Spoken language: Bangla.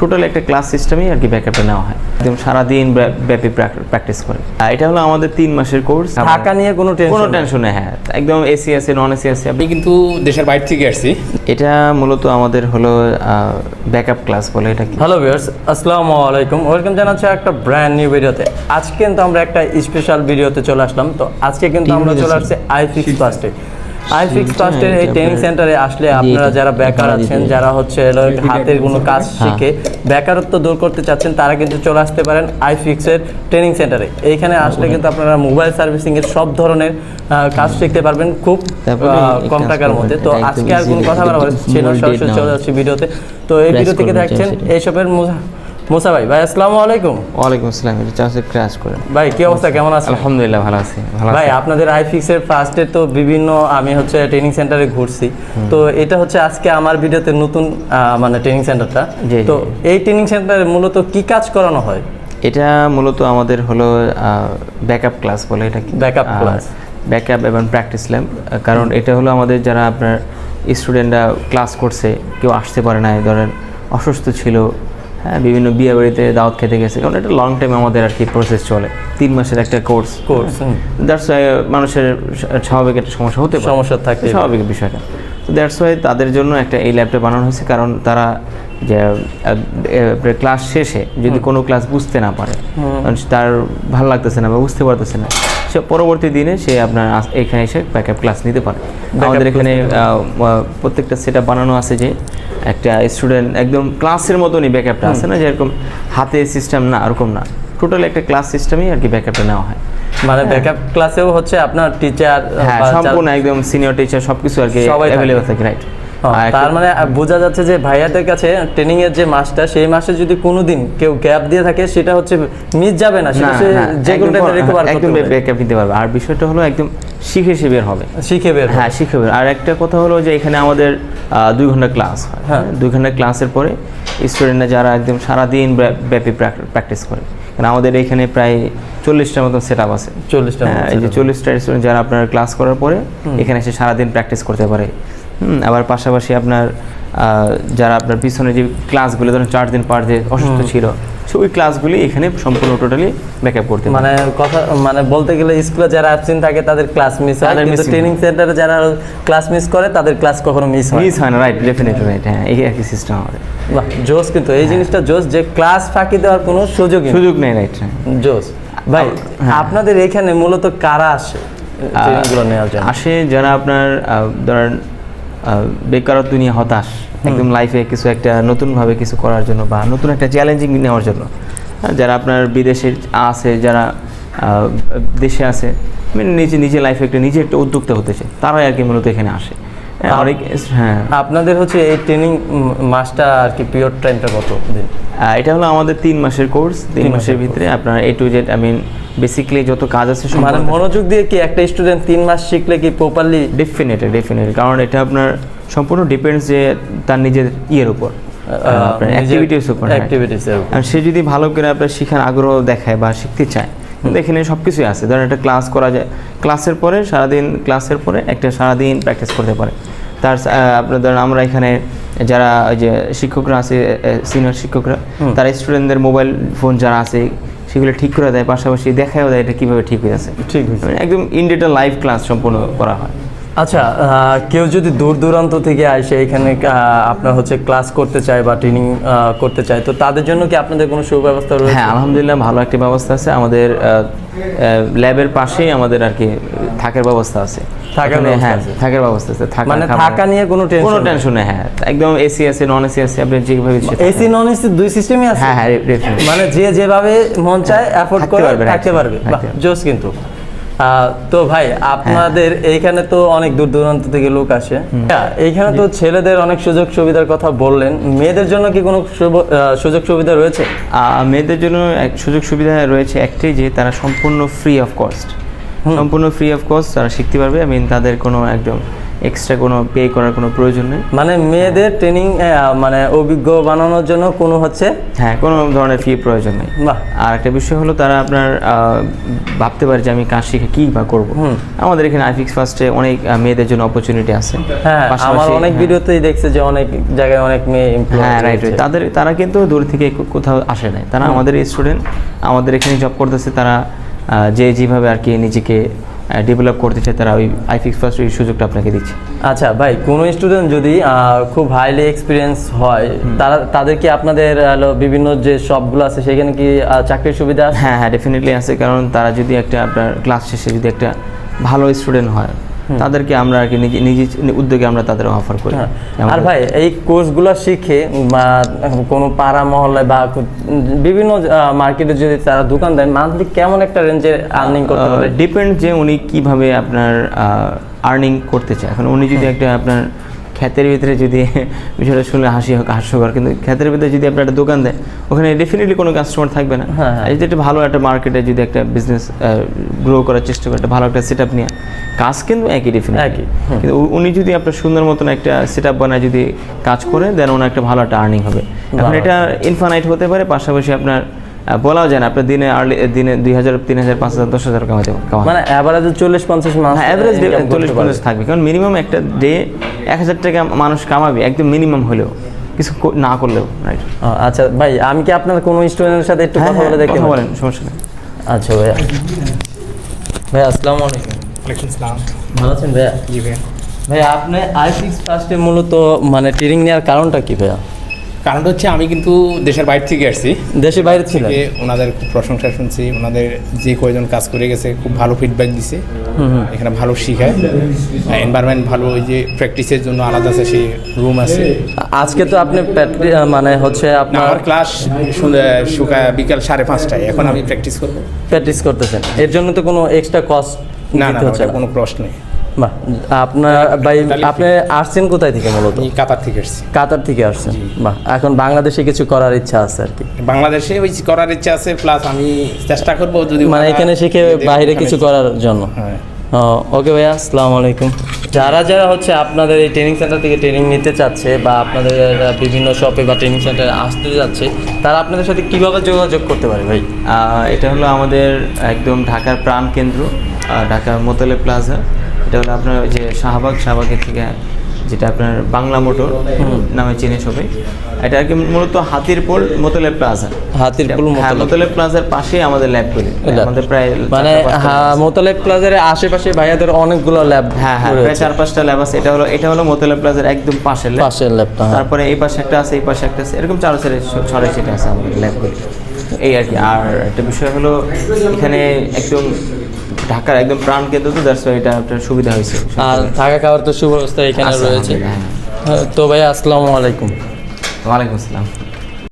টোটাল একটা ক্লাস সিস্টেমই আর কি ব্যাকআপে নেওয়া হয়। একদম সারাদিন ব্য- ব্যাপী প্র্যাকটিস করে। আর এটা হলো আমাদের তিন মাসের কোর্স ঢাকা নিয়ে কোনো কোনো টেনশন টেনশন নেই হ্যাঁ। একদম এসি আছে নন এসি আছে। আমি কিন্তু দেশের বাইরে থেকে আসছি। এটা মূলত আমাদের হলো ব্যাকআপ ক্লাস বলে এটা কি? হ্যালো ভিউয়ার্স আসসালামু আলাইকুম। ওয়েলকাম জানাচ্ছি একটা ব্র্যান্ড নিউ ভিডিওতে আজকে কিন্তু আমরা একটা স্পেশাল ভিডিওতে চলে আসলাম। তো আজকে কিন্তু আমরা চলে আসছি আই ফিক্স ফার্স্টে আই ফিক্স ফার্স্টের এই ট্রেনিং সেন্টারে আসলে আপনারা যারা বেকার আছেন যারা হচ্ছে হাতের কোনো কাজ শিখে বেকারত্ব দূর করতে চাচ্ছেন তারা কিন্তু চলে আসতে পারেন আই ফিক্সের ট্রেনিং সেন্টারে এইখানে আসলে কিন্তু আপনারা মোবাইল সার্ভিসিং এর সব ধরনের কাজ শিখতে পারবেন খুব আহ, কম টাকার মধ্যে। তো আজকে আর কোনো কথা বলা ছিল small সরাসরি চলে। যাচ্ছি ভিডিওতে। তো এই ভিডিও থেকে দেখছেন এইসবের মুসা- ভাই ভাই আসসালামু আলাইকুম। ওয়ালাইকুম আসসালাম এটা চাষে ক্লাস করেন। ভাই কি অবস্থা? কেমন আছেন? আলহামদুলিল্লাহ ভালো আছি ভালো ভাই আপনাদের আইফিক্সের ফার্স্টে তো বিভিন্ন আমি হচ্ছে ট্রেনিং সেন্টারে ঘুরছি। তো এটা হচ্ছে আজকে আমার ভিডিওতে নতুন মানে ট্রেনিং সেন্টারটা তো এই ট্রেনিং সেন্টারে মূলত কি কাজ করানো হয়? এটা মূলত আমাদের হলো ব্যাকআপ ক্লাস বলে এটা কি Backup class। ব্যাকআপ এবং প্র্যাকটিস ল্যাব কারণ এটা হলো আমাদের যারা আপনার স্টুডেন্টরা ক্লাস করছে কেউ আসতে পারে না ধরেন অসুস্থ ছিল হ্যাঁ বিভিন্ন বিয়ে বাড়িতে দাওয়াত খেতে গেছে। কারণ এটা লং টাইম আমাদের আর কি প্রসেস চলে। তিন মাসের একটা কোর্স কোর্স দ্যাটস ওয়াই মানুষের স্বাভাবিক একটা সমস্যা হতে পারে। সমস্যা পারে। স্বাভাবিক বিষয়টা। তো দ্যাটস ওয়াই তাদের জন্য একটা এই ল্যাবটা বানানো হয়েছে। কারণ তারা যে ক্লাস শেষে যদি কোনো ক্লাস বুঝতে না পারে তার ভালো লাগতেছে না বা বুঝতে পারতেছে না সে পরবর্তী দিনে সে আপনার এখানে এসে ব্যাকআপ ক্লাস নিতে পারে। আমাদের এখানে প্রত্যেকটা সেটা বানানো আছে যে একটা স্টুডেন্ট একদম ক্লাসের মতনই ব্যাকআপটা আছে না? যেরকম হাতে সিস্টেম না ওরকম না। টোটাল একটা ক্লাস সিস্টেমই আর কি ব্যাকআপটা নেওয়া হয়। মানে ব্যাকআপ ক্লাসেও হচ্ছে আপনার টিচার হ্যাঁ সম্পূর্ণ একদম সিনিয়র টিচার সবকিছু আর কি অ্যাভেলেবল থাকে। রাইট তার মানে বোঝা যাচ্ছে যে ভাইয়াদের কাছে ট্রেনিং এর যে মাসটা সেই মাসে যদি কোনোদিন কেউ গ্যাপ দিয়ে থাকে সেটা হচ্ছে মিস যাবে না সেটা যে কোনো রিকভার একদম করতে পারে। ব্যাকআপ নিতে পারবে। আর বিষয়টা হলো একদম শিখে সে বের হবে। শিখে বের হ্যাঁ শিখে বের আর একটা কথা হলো যে এখানে আমাদের দুই ঘণ্টা ক্লাস হয়। হ্যাঁ। দুই ঘণ্টা ক্লাসের পরে স্টুডেন্টরা যারা একদম সারাদিন ব্য- ব্যাপী প্র্যাকটিস করে। কারণ আমাদের এখানে প্রায় চল্লিশটার মতন সেট আপ আছে। চল্লিশটা হ্যাঁ, এই যে চল্লিশটা স্টুডেন্ট যারা আপনার ক্লাস করার পরে এখানে এসে সারাদিন প্র্যাকটিস করতে পারে। আবার পাশাপাশি আপনার যারা আপনার পিছনে যে ক্লাসগুলো ধরুন চার দিন পার ডে অসুস্থ ছিল সো ওই ক্লাসগুলি এখানে সম্পূর্ণ টোটালি ব্যাকআপ করতে মানে কথা মানে বলতে গেলে স্কুলে যারা অ্যাবসেন্ট থাকে তাদের ক্লাস মিস হয়। কিন্তু ট্রেনিং সেন্টারে যারা ক্লাস মিস করে তাদের ক্লাস কখনো মিস হয় মিস হয় না রাইট ডেফিনেটলি রাইট হ্যাঁ এই কি সিস্টেম আমাদের। বাহ জোস কিন্তু। এই জিনিসটা জোস যে ক্লাস ফাঁকি দেওয়ার কোনো সুযোগ সুযোগ নেই রাইট হ্যাঁ। জোস ভাই আপনাদের এখানে মূলত কারা আসে আসে যারা আপনার ধরেন বেকারত্ব নিয়ে হতাশ একদম লাইফে কিছু একটা নতুনভাবে কিছু করার জন্য বা নতুন একটা চ্যালেঞ্জিং নেওয়ার জন্য। হ্যাঁ, যারা আপনার বিদেশে আছে যারা দেশে আছে মানে নিজে নিজে লাইফে একটা নিজে একটা উদ্যোক্তা হতেছে তারাই আর কি মূলত এখানে আসে। হ্যাঁ, আপনাদের হচ্ছে এই ট্রেনিং মাসটা আর কি পিরিয়ড টাইমটা কত দিন এটা হলো আমাদের তিন মাসের কোর্স তিন মাসের ভিতরে আপনার A to Z I mean basically যত কাজ আছে মানে মনোযোগ দিয়ে কি একটা স্টুডেন্ট তিন মাস শিখলে কি প্রপারলি ডেফিনেটলি ডেফিনেটলি কারণ এটা আপনার সম্পূর্ণ ডিপেন্ডস যে তার নিজের ইয়ের উপর আপনার অ্যাক্টিভিটিস উপর হ্যাঁ। অ্যাক্টিভিটিসের সে যদি ভালো করে আপনার শেখার আগ্রহ দেখায় বা শিখতে চায় এখানে সব কিছুই আছে। ধরেন একটা ক্লাস করা যায়। ক্লাসের পরে সারাদিন ক্লাসের পরে একটা সারাদিন প্র্যাকটিস করতে পারে। তার আপনার ধরেন আমরা এখানে যারা ওই যে শিক্ষকরা আছে সিনিয়র শিক্ষকরা তারা স্টুডেন্টদের মোবাইল ফোন যারা আছে সেগুলো ঠিক করে দেয়। পাশাপাশি দেখাও দেয় এটা কীভাবে ঠিক হয়ে আছে ঠিক। মানে একদম ইন্ডিয়াটা লাইভ ক্লাস সম্পূর্ণ করা হয়। আচ্ছা কেউ যদি দূর দূরান্ত থেকে আসে এখানে আপনার হচ্ছে ক্লাস করতে চায় বা ট্রেনিং করতে চায় তো তাদের জন্য কি আপনাদের কোনো সুব্যবস্থা রয়েছে? হ্যাঁ আলহামদুলিল্লাহ ভালো একটা ব্যবস্থা আছে। আমাদের ল্যাবের পাশেই আমাদের আর কি থাকার ব্যবস্থা আছে। থাকার হ্যাঁ থাকার ব্যবস্থা আছে। থাকা মানে থাকা নিয়ে কোনো কোনো টেনশন টেনশন নেই হ্যাঁ। একদম এসি আছে নন এসি আছে আপনি যেভাবে এসি নন এসি দুই সিস্টেমই আছে? হ্যাঁ হ্যাঁ মানে যে যেভাবে মন চায় অ্যাফোর্ড করে পারবে, থাকতে পারবে। জোস কিন্তু। তো ভাই আপনাদের এইখানে তো অনেক দূর দূরান্ত থেকে লোক আসে। হ্যাঁ, এইখানে তো ছেলেদের অনেক সুযোগ সুবিধার কথা বললেন। মেয়েদের জন্য কি কোনো সুযোগ সুবিধা রয়েছে? আহ, মেয়েদের জন্য এক সুযোগ সুবিধা রয়েছে একটাই যে তারা সম্পূর্ণ ফ্রি অফ কস্ট সম্পূর্ণ ফ্রি অফ কস্ট তারা শিখতে পারবে। আই মিন তাদের কোনো একদম এক্সট্রা কোনো পে করার কোনো প্রয়োজন নেই। মানে মেয়েদের ট্রেনিং মানে অভিজ্ঞ বানানোর জন্য কোনো হচ্ছে হ্যাঁ কোনো ধরনের ফি প্রয়োজন নেই। আর একটা বিষয় হলো তারা আপনার ভাবতে পারে যে আমি কাজ শিখে কী বা করব। আমাদের এখানে আইফিক্স ফার্স্টে অনেক মেয়েদের জন্য অপরচুনিটি আছে। হ্যাঁ আমার পাশাপাশি- অনেক হ্যাঁ। ভিডিওতেই দেখছে যে অনেক জায়গায় অনেক মেয়ে হ্যাঁ রাইট রয়েছে। তাদের তারা কিন্তু দূর থেকে কোথাও আসে নাই। তারা আমাদের স্টুডেন্ট আমাদের এখানে জব করতেছে তারা যে যেভাবে আর কি নিজেকে ডেভেলপ করতে চায় তারা ওই আইফিক্স ফার্স্ট এই সুযোগটা আপনাকে দিচ্ছে। আচ্ছা ভাই কোনো স্টুডেন্ট যদি খুব হাইলি এক্সপিরিয়েন্স হয় তারা তাদেরকে আপনাদের বিভিন্ন যে শপগুলো আছে সেখানে কি চাকরির সুবিধা হ্যাঁ হ্যাঁ ডেফিনেটলি আছে কারণ তারা যদি একটা আপনার ক্লাস শেষে যদি একটা ভালো স্টুডেন্ট হয় তাদেরকে আমরা আর কি নিজে উদ্যোগে আমরা তাদের অফার করি। হ্যাঁ। আর ভাই এই কোর্সগুলো শিখে বা কোনো পাড়া মহল্লায় বা বিভিন্ন মার্কেটে যদি তারা দোকান দেয় মান্থলি কেমন একটা রেঞ্জের আর্নিং করতে পারে? ডিপেন্ড যে উনি কীভাবে আপনার আর্নিং করতে চায়। এখন উনি যদি একটা আপনার খ্যাতের ভিতরে যদি বিষয়টা শুনলে হাসি হোক হাস্যকর। কিন্তু খ্যাতের ভিতরে যদি আপনার একটা দোকান দেয় ওখানে ডেফিনেটলি কোনো কাস্টমার থাকবে না। হ্যাঁ, হ্যাঁ। যদি একটা ভালো একটা মার্কেটে যদি একটা বিজনেস গ্রো করার চেষ্টা করে একটা ভালো একটা সেট আপ নিয়ে কাজ কিন্তু একই ডেফিনেট একই, কিন্তু উনি যদি আপনার সুন্দর মতন একটা সেট আপ বানায় যদি কাজ করে দেন ওনার একটা ভালো একটা আর্নিং হবে। এখন এটা ইনফানাইট হতে পারে পাশাপাশি আপনার বলাও যায় না আপনার দিনে আর্লি দিনে দুই হাজার তিন হাজার পাঁচ হাজার দশ হাজার কামাতে মানে অ্যাভারেজে চল্লিশ পঞ্চাশ মাস হ্যাঁ অ্যাভারেজ চল্লিশ পঞ্চাশ থাকবে। কারণ মিনিমাম একটা ডে এক হাজার টাকা মানুষ কামাবে একদম মিনিমাম হলেও। কিছু না করলেও রাইট আচ্ছা ভাই আমি কি আপনার কোনো স্টুডেন্টের সাথে একটু কথা বলে দেখতে হ্যাঁ, বলেন সমস্যা নেই। আচ্ছা ভাইয়া। ভাই আসসালামু আলাইকুম। ওয়ালাইকুম ভালো আছেন ভাইয়া? জি ভাইয়া। ভাই আপনি আই সিক্স ফার্স্টে মূলত মানে ট্রেনিং নেওয়ার কারণটা কি ভাইয়া? কারণটা হচ্ছে আমি কিন্তু দেশের বাইরে থেকে আসছি। দেশে বাইরে যে ওনাদের খুব প্রশংসা শুনছি ওনাদের যে কয়জন কাজ করে গেছে খুব ভালো ফিডব্যাক দিছে। এখানে ভালো শিখায়। এনভায়রনমেন্ট ভালো ওই যে প্র্যাকটিসের জন্য আলাদা আছে সেই রুম আছে। আজকে তো আপনি মানে হচ্ছে আপনার আমার ক্লাস বিকাল সাড়ে পাঁচটায় এখন আমি প্র্যাকটিস করব। প্র্যাকটিস করতেছেন। এর জন্য তো কোনো এক্সট্রা কস্ট না হচ্ছে কোনো প্রশ্ন নেই। বাহ আপনার ভাই আপনি আসছেন কোথায় থেকে মূলত? কাতার থেকে এসেছি কাতার থেকে আসছেন। বাহ এখন বাংলাদেশে কিছু করার ইচ্ছা আছে আর কি। বাংলাদেশে ওই করার ইচ্ছা আছে প্লাস আমি চেষ্টা করব যদি মানে এখানে শিখে বাইরে কিছু করার জন্য। হ্যাঁ। ওকে ভাইয়া আসসালামু আলাইকুম। যারা যারা হচ্ছে আপনাদের এই ট্রেনিং সেন্টার থেকে ট্রেনিং নিতে চাচ্ছে বা আপনাদের বিভিন্ন শপে বা ট্রেনিং সেন্টারে আসতে যাচ্ছে তারা আপনাদের সাথে কীভাবে যোগাযোগ করতে পারে ভাই? আহ, এটা হলো আমাদের একদম ঢাকার প্রাণ কেন্দ্র ঢাকা মোতলে প্লাজা। এটা হলো আপনার ওই যে শাহবাগ শাহবাগের থেকে যেটা আপনার বাংলা মোটর নামে চিনে সবাই। এটা আর কি মূলত হাতির পোল মোতলে প্লাজা। হ্যাঁ মোতালেব। মোতলে প্লাজার পাশেই আমাদের ল্যাব Lab। আমাদের প্রায় মানে হ্যাঁ। মোতালেব প্লাজার আশেপাশে ভাইয়াদের অনেকগুলো ল্যাব হ্যাঁ হ্যাঁ প্রায় চার পাঁচটা ল্যাব আছে। এটা হলো এটা হলো মোতলে প্লাজার একদম পাশের ল্যাব পাশের ল্যাবটা হ্যাঁ। তারপরে এই পাশে একটা আছে এই পাশে একটা আছে। এরকম চার সাইডে ছড়াই ছিটে আছে আমাদের ল্যাবগুলি এই আর কি। আর একটা বিষয় হলো এখানে একদম ঢাকার একদম প্রাণ কেন্দ্র তো দ্যাটস এটা আপনার সুবিধা হয়েছে। আর থাকা খাওয়ার তো সুব্যবস্থা এখানে রয়েছে। তো ভাই আসসালামু আলাইকুম। ওয়ালাইকুম আসসালাম।